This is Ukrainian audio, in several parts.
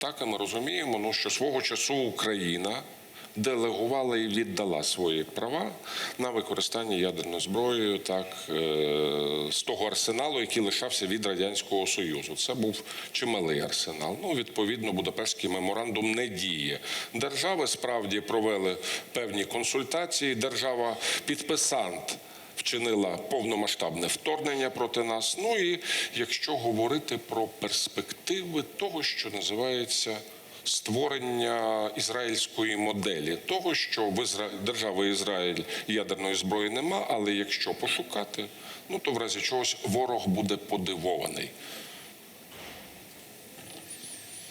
Так, і ми розуміємо, ну, що свого часу Україна делегувала і віддала свої права на використання ядерної зброї, так е, з того арсеналу, який лишався від радянського союзу. Це був чималий арсенал. Ну, відповідно, Будапештський меморандум не діє. Держави справді провели певні консультації. Держава підписант вчинила повномасштабне вторгнення проти нас. Ну і якщо говорити про перспективи того, що називається створення ізраїльської моделі, того, що в Ізра... держави Ізраїль ядерної зброї нема, але якщо пошукати, ну то в разі чогось ворог буде подивований.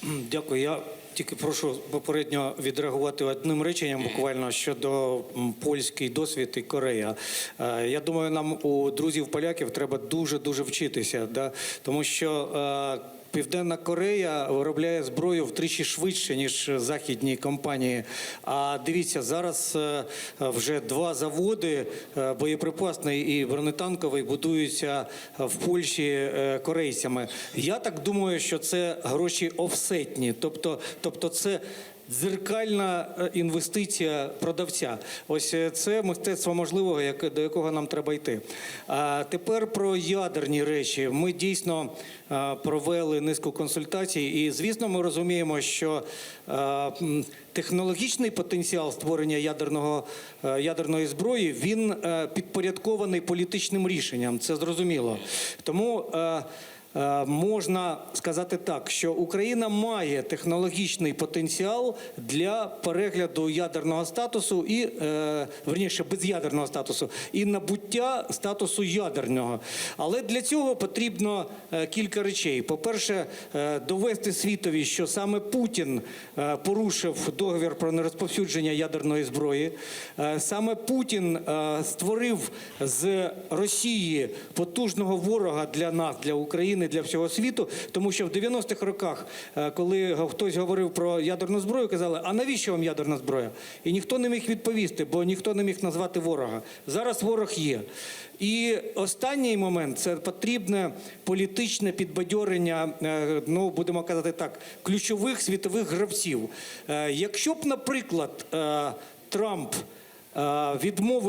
Дякую. Я тільки прошу попередньо відреагувати одним реченням буквально щодо польський досвід і Корея. Е, Я думаю, нам у друзів поляків треба дуже дуже вчитися, да? тому що. Південна Корея виробляє зброю втричі швидше ніж західні компанії. А дивіться, зараз е, вже два заводи е, боєприпасний і бронетанковий будуються в Польщі е, корейцями. Я так думаю, що це гроші офсетні, тобто, тобто це. Дзеркальна е, інвестиція продавця. Ось е, це мистецтво можливого, яке- до якого нам треба йти. А тепер про ядерні речі. Ми дійсно е, провели низку консультацій, і звісно, ми розуміємо, що технологічний потенціал створення ядерного ядерної зброї він підпорядкований політичним рішенням. Це зрозуміло. Тому. Е, Можна сказати так, що Україна має технологічний потенціал для перегляду ядерного статусу і е, верніше безядерного статусу і набуття статусу ядерного. Але для цього потрібно е, кілька речей. По-перше, довести світові, що саме Путін порушив договір про нерозповсюдження ядерної зброї. Саме Путін створив з Росії потужного ворога для нас, для України, для всього світу, тому що в 90-х роках, е, коли хтось говорив про ядерну зброю, казали, а навіщо вам ядерна зброя? І ніхто не міг відповісти, бо ніхто не міг назвати ворога. Зараз ворог є. І останній момент це потрібне політичне підбадьорення, е, ну будемо казати так, ключових світових гравців. Е, Якщо б, наприклад, Трамп е,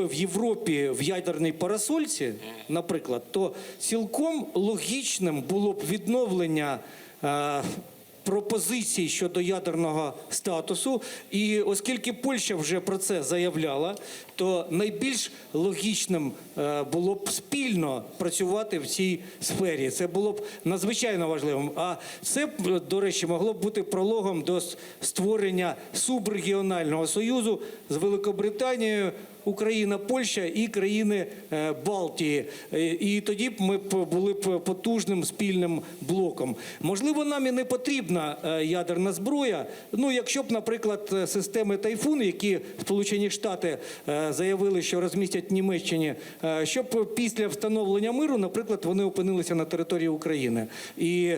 в Європі в ядерній парасольці, наприклад, то цілком логічним було б відновлення. Пропозицій щодо ядерного статусу, і оскільки Польща вже про це заявляла, то найбільш логічним е, було б спільно працювати в цій сфері. Це було б надзвичайно важливим. А це до речі, могло б бути прологом до створення субрегіонального союзу з Великобританією. Україна, Польща і країни е, Балтії, Е, і тоді б ми були б потужним спільним блоком. Можливо, нам і не потрібна е, ядерна зброя. Ну, якщо б, наприклад, системи Тайфун, які Сполучені Штати заявили, що розмістять в Німеччині, щоб після встановлення миру, наприклад, вони опинилися на території України. І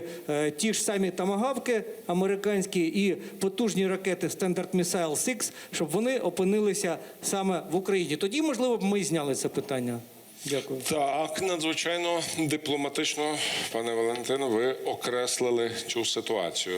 ті ж самі тамагавки американські і потужні ракети Standard Missile 6, щоб вони опинилися саме в Україні. Тоді, можливо, б ми зняли це питання. Дякую. Так, надзвичайно дипломатично, пане Валентино, ви окреслили цю ситуацію.